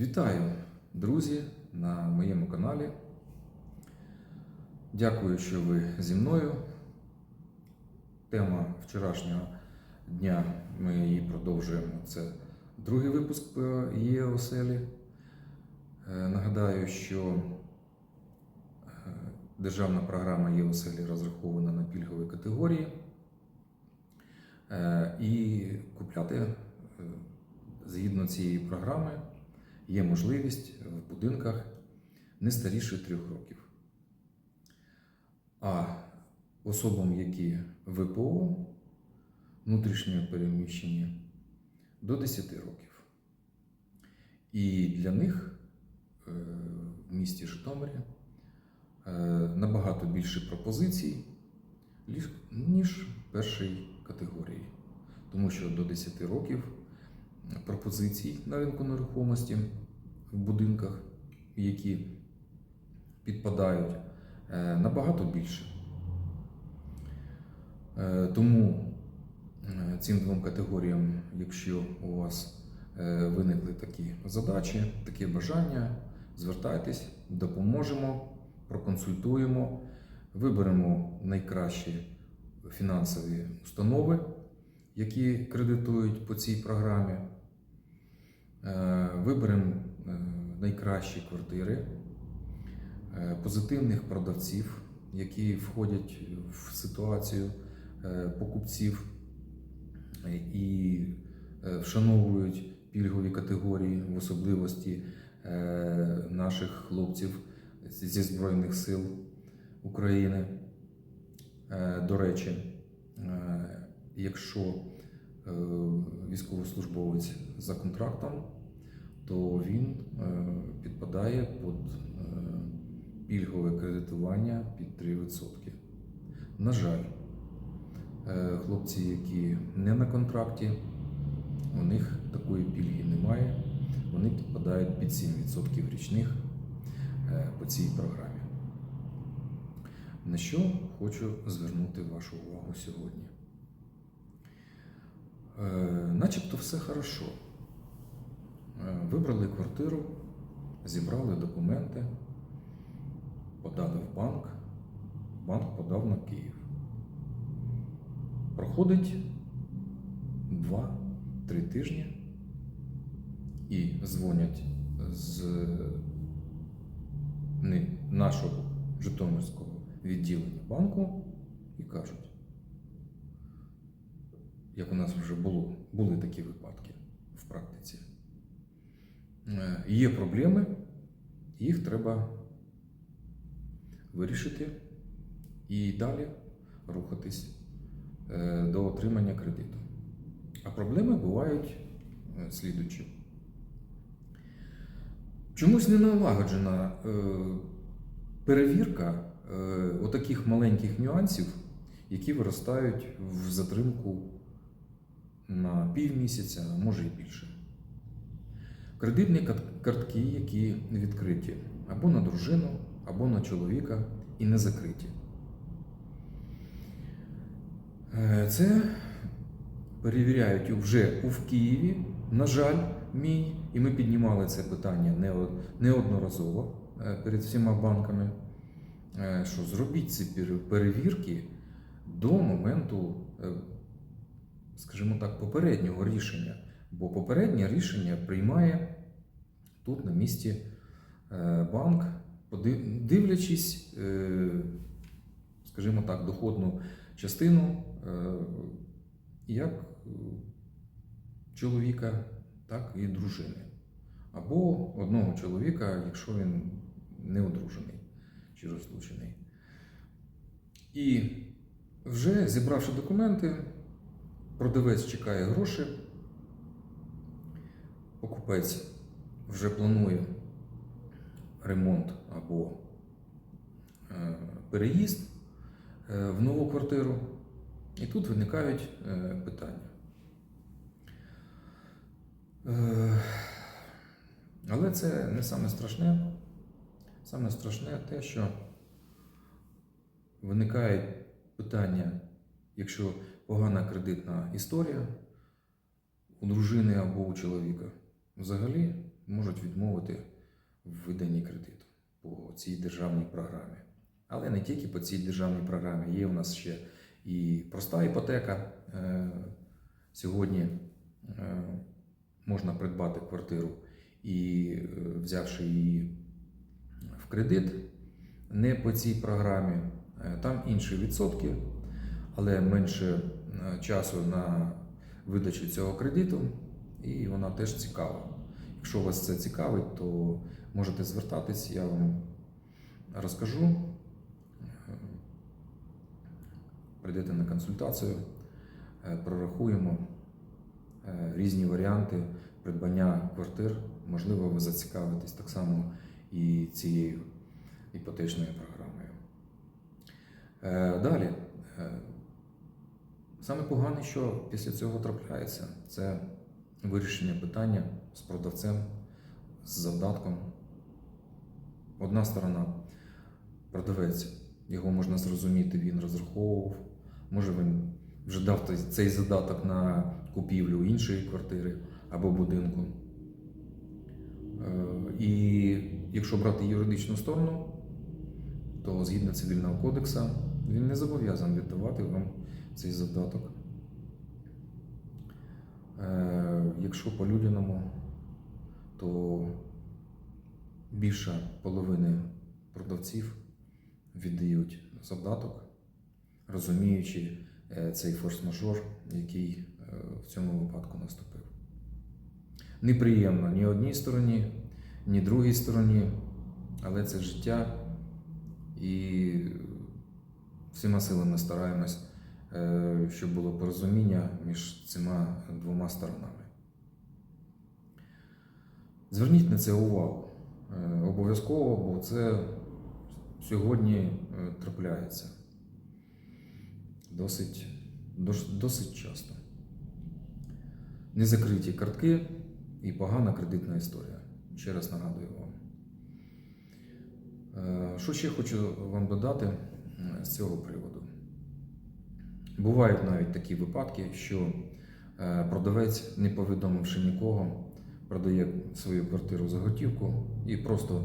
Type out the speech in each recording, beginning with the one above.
Вітаю, друзі, на моєму каналі. Дякую, що ви зі мною. Тема вчорашнього дня ми її продовжуємо. Це другий випуск по її оселі. Е, Нагадаю, що е, державна програма є оселі розрахована на пільгові категорії. Е, І купляти е, згідно цієї програми є можливість в будинках не старіше трьох років. А особам, які ВПО, внутрішньо переміщені, до 10 років. І для них е, в місті Житомирі е, набагато більше пропозицій, ніж першої категорії. Тому що до 10 років пропозицій на ринку нерухомості в будинках, які підпадають, е, набагато більше. Е, Тому е, цим двом категоріям, якщо у вас виникли такі задачі, такі бажання, звертайтесь, допоможемо, проконсультуємо, виберемо найкращі фінансові установи, які кредитують по цій програмі. Е, Виберемо е, найкращі квартири, е, позитивних продавців, які входять в ситуацію покупців і вшановують пільгові категорії в особливості наших хлопців зі Збройних сил України. До речі, якщо військовослужбовець за контрактом, то він е, підпадає під е, пільгове кредитування під 3%. На жаль, е, хлопці, які не на контракті, у них такої пільги немає. Вони підпадають під 7% річних е, по цій програмі. На що хочу звернути вашу увагу сьогодні. Е, Начебто все хорошо. Е, Вибрали квартиру, зібрали документи, подали в банк, банк подав на Київ. Проходить 2-3 тижні і дзвонять з нашого Житомирського відділення банку і кажуть, як у нас вже було, були такі випадки в практиці. Е, Є проблеми, їх треба вирішити і далі рухатись е, до отримання кредиту. А проблеми бувають е, слідучі. Чомусь не налагоджена перевірка отаких маленьких нюансів, які виростають в затримку на півмісяця, може і більше. Кредитні картки, які відкриті або на дружину, або на чоловіка і не закриті. Е, Це перевіряють вже в Києві, на жаль, мій, і ми піднімали це питання неодноразово е, перед всіма банками. е, Що зробіть ці перевірки до моменту, скажімо так, попереднього рішення. Бо попереднє рішення приймає тут на місці е, банк, дивлячись, е, скажімо так, доходну частину е, як чоловіка, так і дружини. Або одного чоловіка, якщо він не одружений чи розлучений. І вже зібравши документи, продавець чекає гроші, покупець вже планує ремонт або е, переїзд е, в нову квартиру. І тут виникають е, питання. Але це не саме страшне. Саме страшне те, що виникають питання, якщо погана кредитна історія у дружини або у чоловіка, взагалі можуть відмовити в виданні кредиту по цій державній програмі. Але не тільки по цій державній програмі, є у нас ще і проста іпотека. Е, Сьогодні е, можна придбати квартиру і е, взявши її в кредит, не по цій програмі. Там інші відсотки, але менше часу на видачу цього кредиту, і вона теж цікава. Якщо вас це цікавить, то можете звертатись, я вам розкажу. Е, Прийдете на консультацію, е, прорахуємо е, різні варіанти придбання квартир. Можливо, ви зацікавитесь так само і цією іпотечною програмою. Е, Далі. Саме погане, що після цього трапляється, це вирішення питання з продавцем, з завдатком. Одна сторона продавець, його можна зрозуміти, він розраховував, може він вже дав цей задаток на купівлю іншої квартири або будинку. Е, І якщо брати юридичну сторону, то згідно цивільного кодексу він не зобов'язаний віддавати вам цей задаток. Е, Якщо по людяному, то більша половини продавців віддають задаток, розуміючи е, цей форс-мажор, який е, в цьому випадку наступив. Неприємно ні одній стороні, ні другій стороні, але це життя і всіма силами стараємось, е, щоб було порозуміння між цими двома сторонами. Зверніть на це увагу. Е, Обов'язково, бо це сьогодні е, трапляється досить, досить часто. Незакриті картки і погана кредитна історія. Ще раз нагадую вам. Що ще хочу вам додати з цього приводу? Бувають навіть такі випадки, що е, продавець, не повідомивши нікого, продає свою квартиру за готівку і просто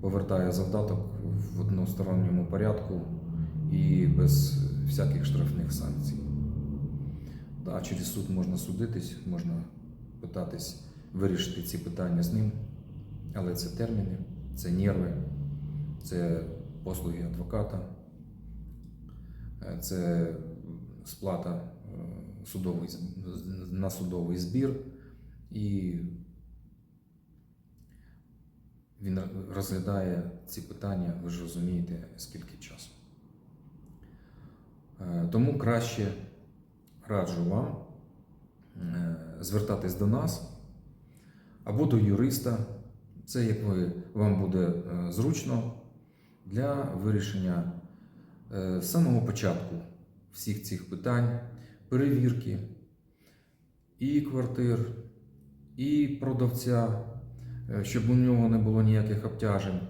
повертає завдаток в односторонньому порядку і без всяких штрафних санкцій. Да, через суд можна судитись, можна питатись вирішити ці питання з ним, але це терміни, це нерви, це послуги адвоката, е, це сплата е, судовий, на судовий збір, і він розглядає ці питання, ви ж розумієте, скільки часу. Е, Тому краще раджу вам е, звертатись до нас або до юриста. Це як ви, вам буде е, зручно для вирішення е, з самого початку всіх цих питань, перевірки і квартир, і продавця, е, щоб у нього не було ніяких обтяжень,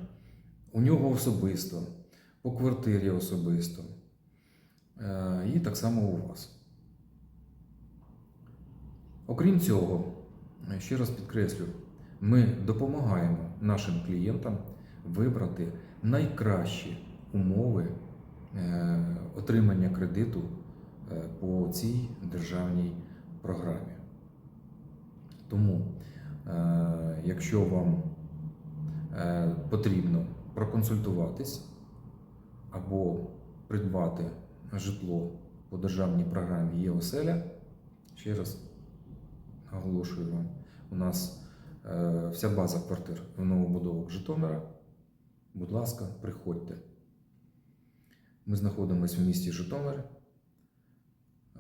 у нього особисто, по квартирі особисто, е, і так само у вас. Окрім цього, е, ще раз підкреслю, ми допомагаємо нашим клієнтам вибрати найкращі умови е, отримання кредиту е, по цій державній програмі. Тому, е, якщо вам е, потрібно проконсультуватись або придбати житло по державній програмі ЄОСЕЛЯ, ще раз наголошую вам, у нас е, вся база квартир в новобудовах Житомира. Будь ласка, приходьте. Ми знаходимося в місті Житомир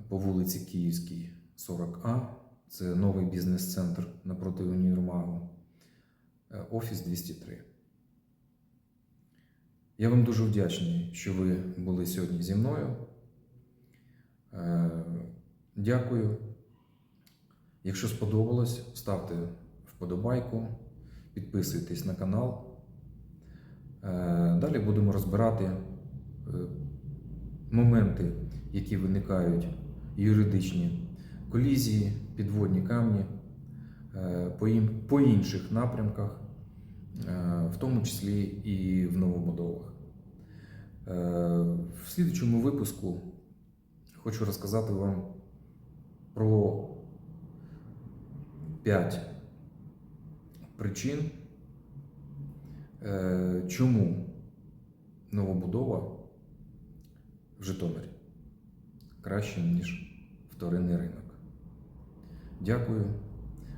по вулиці Київській, 40А. Це новий бізнес-центр напроти універмагу. Е, Офіс 203. Я вам дуже вдячний, що ви були сьогодні зі мною. Е, Дякую. Якщо сподобалось, ставте вподобайку, підписуйтесь на канал. Е, Далі будемо розбирати моменти, які виникають юридичні колізії, підводні камні е, по, інших напрямках, е, в тому числі і в новобудовах. Е, В слідчому випуску хочу розказати вам про 5 причин, чому новобудова в Житомирі краще, ніж вторинний ринок. Дякую.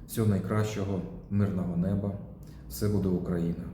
Всього найкращого, мирного неба. Все буде Україна.